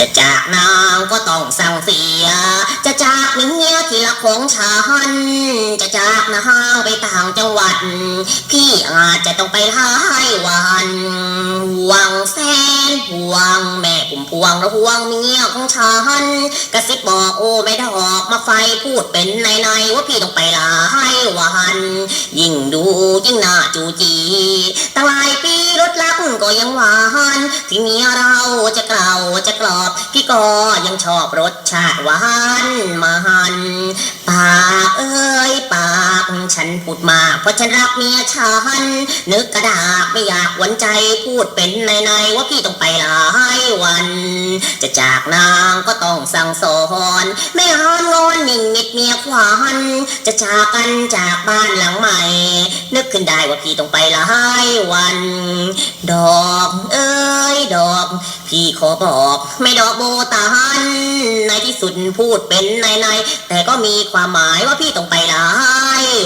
จะจากนางก็ต้องสั่งเสีย จะจากเมียที่รักของฉัน จะจากนางไปต่างจังหวัด พี่อาจจะต้องไปหลายวันห่วงแสนห่วงแม่ปุ่มพวงและห่วงเมียของฉันกระซิบบอกโอ้ไม่ดอกมาไฟพูดเป็นในในๆว่าพี่ต้องไปหลายวัน ยิ่งดูยิ่งหน่าจูจีตั้งหลายปีรถลักก็ยังหวาน ที่เมียเราจะเกล่าจะกรอบ พี่ก็ยังชอบรสชาติหวานมันปากเอ้ยปากฉันพูดมากเพราะฉันรักเมียฉัน นึกกระดากไม่อยากหวนใจพูดเป็นในในว่าพี่ต้องไปหลายวัน จะจากนางก็ต้องสั่งสอนไม่หอนงอนนิ่งมิดเมียขวานจะจากกันจากบ้านหลังใหม่ นึกขึ้นได้ว่าพี่ต้องไปหลายวันดอกเอ้ยดอก พี่ขอบอกไม่ดอกโบตานในที่สุดพูดเป็นในในแต่ก็มีความหมายว่าพี่ต้องไปหลายวัน